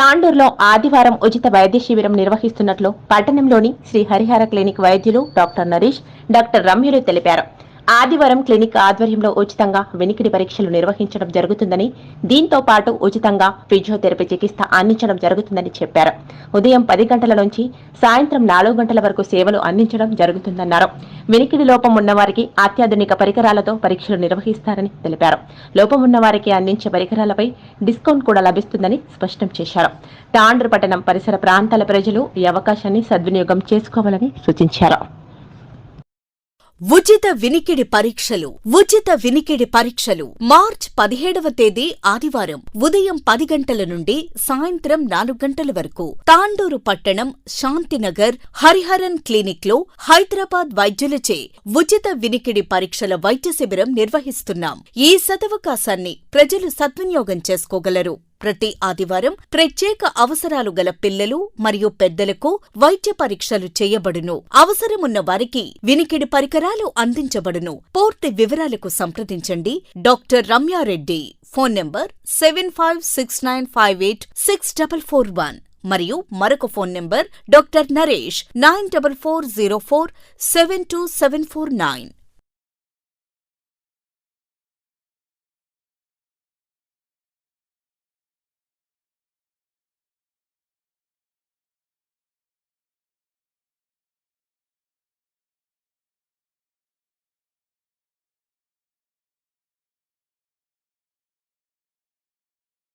తాండూరులో ఆదివారం ఉచిత వైద్య శిబిరం నిర్వహిస్తున్నట్లు పట్టణంలోని శ్రీ హరిహర క్లినిక్ వైద్యులు డాక్టర్ నరేష్ డాక్టర్ రమ్యులు తెలిపారు. ఆదివారం క్లినిక్ ఆధ్వర్యంలో ఉచితంగా వెనికిడి పరీక్షలు నిర్వహించడం జరుగుతుందని దీంతో పాటు ఉచితంగా ఫిజియోథెరపీ చికిత్స అందించడం జరుగుతుందని చెప్పారు. ఉదయం పది గంటల నుంచి సాయంత్రం నాలుగు గంటల వరకు సేవలు అందించడం జరుగుతుందన్నారు. వెనికిడి లోపం ఉన్నవారికి అత్యాధునిక పరికరాలతో పరీక్షలు నిర్వహిస్తారని తెలిపారు. లోపం ఉన్నవారికి అందించే పరికరాలపై డిస్కౌంట్ కూడా లభిస్తుందని స్పష్టం చేశారు. తాండ్రపట్టణం పరిసర ప్రాంతాల ప్రజలు ఈ అవకాశాన్ని సద్వినియోగం చేసుకోవాలని సూచించారు. ఉచిత వినికిడి పరీక్షలు ఉచిత వినికిడి పరీక్షలు. మార్చ్ పదిహేడవ తేదీ ఆదివారం ఉదయం పది గంటల నుండి సాయంత్రం నాలుగు గంటల వరకు. తాండూరు పట్టణం శాంతినగర్ హరిహరన్ క్లినిక్లో హైదరాబాద్ వైద్యులచే ఉచిత వినికిడి పరీక్షల వైద్య శిబిరం నిర్వహిస్తున్నాం. ఈ సదవకాశాన్ని ప్రజలు సద్వినియోగం చేసుకోగలరు. ప్రతి ఆదివారం ప్రత్యేక అవసరాలు గల పిల్లలు మరియు పెద్దలకు వైద్య పరీక్షలు చేయబడును. అవసరమున్న వారికి వినికిడి పరికరాలు అందించబడును. పూర్తి వివరాలకు సంప్రదించండి. Doctor Ramya Reddy phone number seven five six nine five eight six double four one మరియు మరొక phone number doctor Naresh nine double four zero four seven two seven four nine.